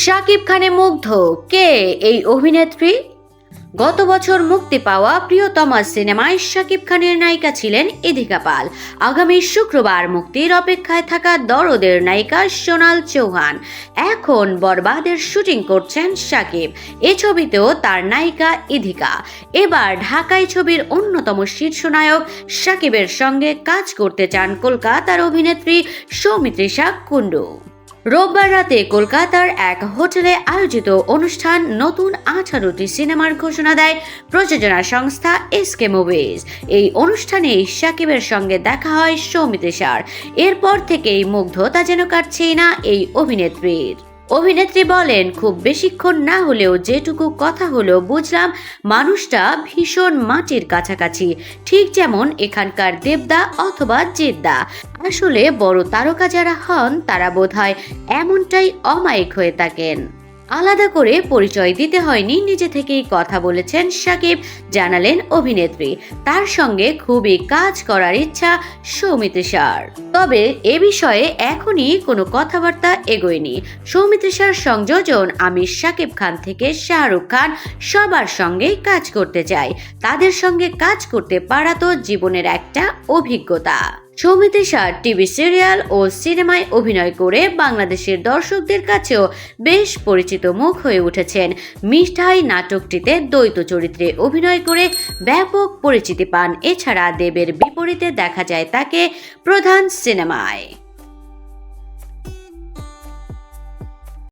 শাকিব খানে মুগ্ধ। কে এই অভিনেত্রী? গত বছর মুক্তি পাওয়া প্রিয়তমা সিনেমায় শাকিব খানের নায়িকা ছিলেন ইদিকা পাল। আগামী শুক্রবার মুক্তির অপেক্ষায় থাকা দরদের নায়িকা সোনাল চৌহান। এখন বরবাদের শুটিং করছেন শাকিব। এ ছবিতেও তার নায়িকা ইধিকা। এবার ঢাকাই ছবির অন্যতম শীর্ষ নায়ক শাকিবের সঙ্গে কাজ করতে চান কলকাতার অভিনেত্রী সৌমিত্রিষা কুণ্ডু। রোববার রাতে কলকাতার এক হোটেলে আয়োজিত অনুষ্ঠান নতুন আঠারোটি সিনেমার ঘোষণা দেয় প্রযোজনা সংস্থা এসকে মুভিজ। এই অনুষ্ঠানে সাকিবের সঙ্গে দেখা হয় সৌমিতেশার এরপর থেকেই মুগ্ধতা যেন কাটছেই না এই অভিনেত্রীর। অভিনেত্রী বলেন, খুব বেশিক্ষণ না হলেও যেটুকু কথা হলো বুঝলাম, মানুষটা ভীষণ মাটির কাছাকাছি। ঠিক যেমন এখানকার দেবদা অথবা জেদ্দা। আসলে বড় তারকা যারা হন, তারা বোধহয় এমনটাই অমায়িক হয়ে থাকেন। আলাদা করে পরিচয় দিতে হয়নি, নিজে থেকেই কথা বলেছেন সাকিব, জানালেন অভিনেত্রী। তার সঙ্গে খুবই কাজ করার ইচ্ছা সৌমিত্রিষার তবে এ বিষয়ে এখনই কোনো কথাবার্তা এগোয়নি। সৌমিত্রিষার সংযোজন আমি সাকিব খান থেকে শাহরুখ খান সবার সঙ্গেই কাজ করতে চাই তাদের সঙ্গে কাজ করতে পারা তো জীবনের একটা অভিজ্ঞতা। সৌমিত্রিষা টিভি সিরিয়াল ও সিনেমায় অভিনয় করে বাংলাদেশের দর্শকদের কাছেও বেশ পরিচিত মুখ হয়ে উঠেছেন। মিঠাই নাটকটিতে দ্বৈত চরিত্রে অভিনয় করে ব্যাপক পরিচিতি পান। এছাড়া দেবের বিপরীতে দেখা যায় তাকে প্রধান সিনেমায়।